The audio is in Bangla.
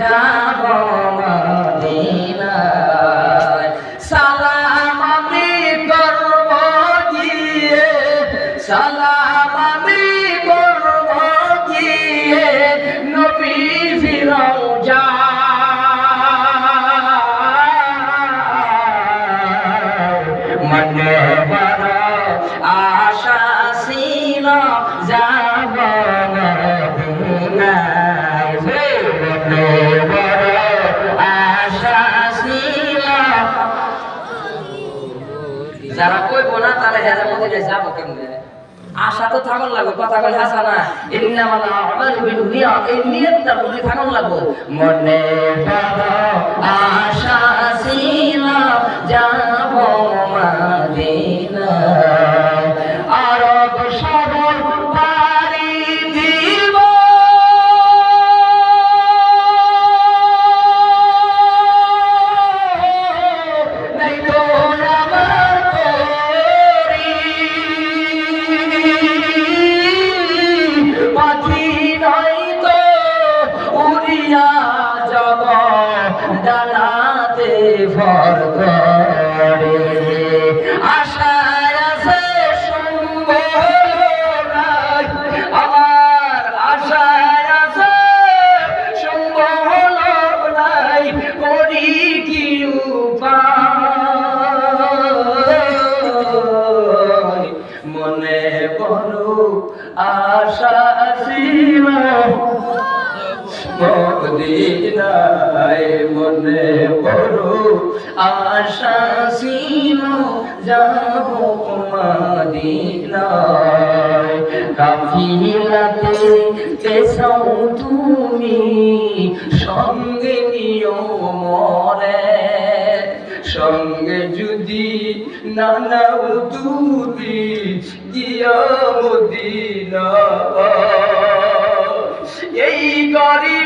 যাব মদিনায় সালাম আমি করব গিয়ে সালাম আমি করব গিয়ে নবী ফিরাও যা মনে বড় আশা ছিল যাব মদিনায় মনে যারা কইব না, তারা হেরা মধ্যে যাব কেমনে? আশা তো থাকুন লাগো কথা কই হাসা না। এমনি মালা আমাল বিল নিয়া এই নিয়তটা বুঝি থাকুন লাগো মনে বড় ডানাতে ভর করে। আশায় আছে আমার আশায় আছে সঙ্গ নাই। করি কি মনে বড় আশা ছিল মনে আশা কাফিলাতে তুমি সঙ্গে নিও মরে। সঙ্গে যদি নানাও তুমি দিয়া মদিনা এই গরি